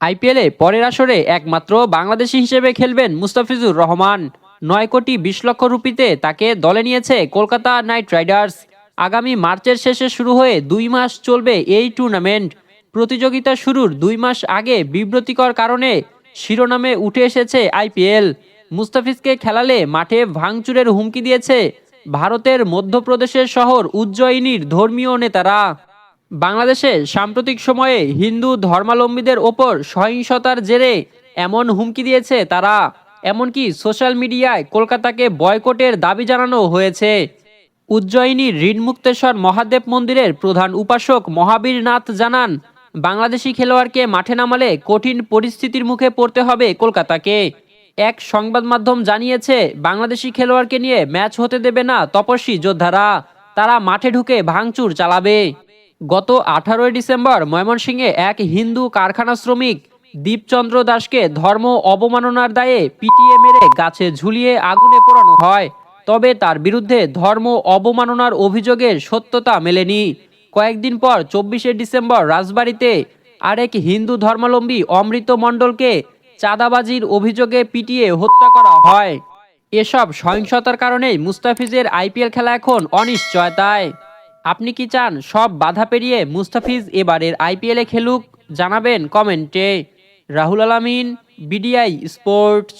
আইপিএলে পরের আসরে একমাত্র বাংলাদেশি হিসেবে খেলবেন মুস্তাফিজুর রহমান। নয় কোটি বিশ লক্ষ রুপিতে তাকে দলে নিয়েছে কলকাতা নাইট রাইডার্স। আগামী মার্চের শেষে শুরু হয়ে দুই মাস চলবে এই টুর্নামেন্ট। প্রতিযোগিতা শুরুর দুই মাস আগে বিব্রতিকর কারণে শিরোনামে উঠে এসেছে আইপিএল। মুস্তাফিজকে খেলালে মাঠে ভাঙচুরের হুমকি দিয়েছে ভারতের মধ্যপ্রদেশের শহর উজ্জয়িনীর ধর্মীয় নেতারা। বাংলাদেশে সাম্প্রতিক সময়ে হিন্দু ধর্মাবলম্বীদের ওপর সহিংসতার জেরে এমন হুমকি দিয়েছে তারা। এমনকি সোশ্যাল মিডিয়ায় কলকাতাকে বয়কটের দাবি জানানো হয়েছে। উজ্জয়িনীর ঋণমুক্তেশ্বর মহাদেব মন্দিরের প্রধান উপাসক মহাবীর নাথ জানান, বাংলাদেশি খেলোয়াড়কে মাঠে নামালে কঠিন পরিস্থিতির মুখে পড়তে হবে কলকাতাকে। এক সংবাদ মাধ্যম জানিয়েছে, বাংলাদেশি খেলোয়াড়কে নিয়ে ম্যাচ হতে দেবে না তপস্বী যোদ্ধারা। তারা মাঠে ঢুকে ভাঙচুর চালাবে। গত আঠারোই ডিসেম্বর ময়মনসিংহে এক হিন্দু কারখানা শ্রমিক দীপচন্দ্র দাসকে ধর্ম অবমাননার দায়ে পিটিএ মেরে গাছে ঝুলিয়ে আগুনে পোড়ানো হয়। তবে তার বিরুদ্ধে ধর্ম অবমাননার অভিযোগের সত্যতা মেলেনি। কয়েকদিন পর চব্বিশে ডিসেম্বর রাজবাড়িতে আরেক হিন্দু ধর্মাবলম্বী অমৃত মণ্ডলকে চাঁদাবাজির অভিযোগে পিটিয়ে হত্যা করা হয়। এসব সহিংসতার কারণেই মুস্তাফিজের আইপিএল খেলা এখন অনিশ্চয়তায়। আপনি কি চান সব বাধা পেরিয়ে মুস্তাফিজ এবারের আইপিএলে খেলুক? জানাবেন কমেন্টে। রাহুল আলামিন, বিডিআই স্পোর্টস।